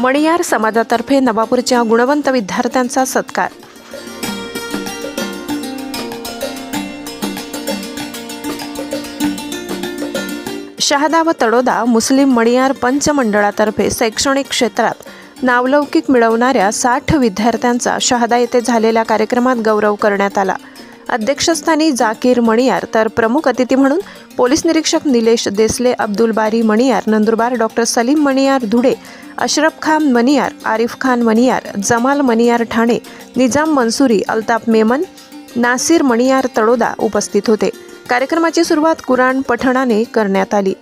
मणियार समाजातर्फे नवापूरच्या गुणवंत विद्यार्थ्यांचा सत्कार. शहादा व तडोदा मुस्लिम मणियार पंच मंडळातर्फे शैक्षणिक क्षेत्रात नावलौकिक मिळवणाऱ्या साठ विद्यार्थ्यांचा शहादा येथे झालेल्या कार्यक्रमात गौरव करण्यात आला. अध्यक्षस्थानी जाकीर मणियार तर प्रमुख अतिथी म्हणून पोलीस निरीक्षक निलेश देसले अब्दुल बारी मणियार नंदुरबार डॉक्टर सलीम मणियार धुडे अशरफ खान मणियार आरिफ खान मणियार जमाल मणियार ठाणे निजाम मंसुरी अल्ताफ मेमन नासिर मणियार तळोदा उपस्थित होते. कार्यक्रमाची सुरुवात कुराण पठणाने करण्यात आली.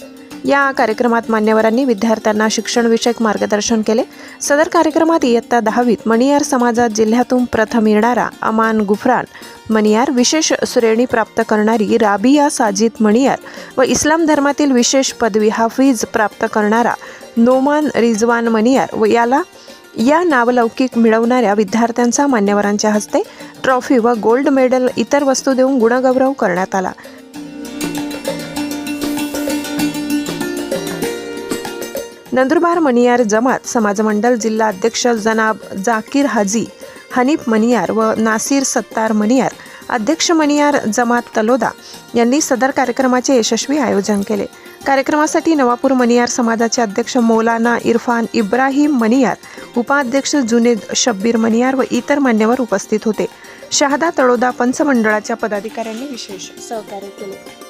या कार्यक्रमात मान्यवरांनी विद्यार्थ्यांना शिक्षणविषयक मार्गदर्शन केले. सदर कार्यक्रमात इयत्ता दहावीत मणियार समाजात जिल्ह्यातून प्रथम येणारा अमान गुफरान मणियार विशेष श्रेणी प्राप्त करणारी राबिया साजिद मणियार व इस्लाम धर्मातील विशेष पदवी हाफिज प्राप्त करणारा नोमान रिजवान मणियार व याला या नावलौकिक मिळवणाऱ्या विद्यार्थ्यांचा मान्यवरांच्या हस्ते ट्रॉफी व गोल्ड मेडल इतर वस्तू देऊन गुणगौरव करण्यात आला. नंदुरबार मणियार जमात समाज मंडल जिल्हा अध्यक्ष जनाब जाकीर हाजी हनीफ मणियार व नासिर सत्तार मणियार अध्यक्ष मणियार जमात तलोदा यांनी सदर कार्यक्रमाचे यशस्वी आयोजन केले. कार्यक्रमासाठी नवापूर मणियार समाजाचे अध्यक्ष मौलाना इरफान इब्राहिम मणियार उपाध्यक्ष जुनेद शब्बीर मणियार व इतर मान्यवर उपस्थित होते. शहादा तळोदा पंचमंडळाच्या पदाधिकाऱ्यांनी विशेष सहकार्य केले.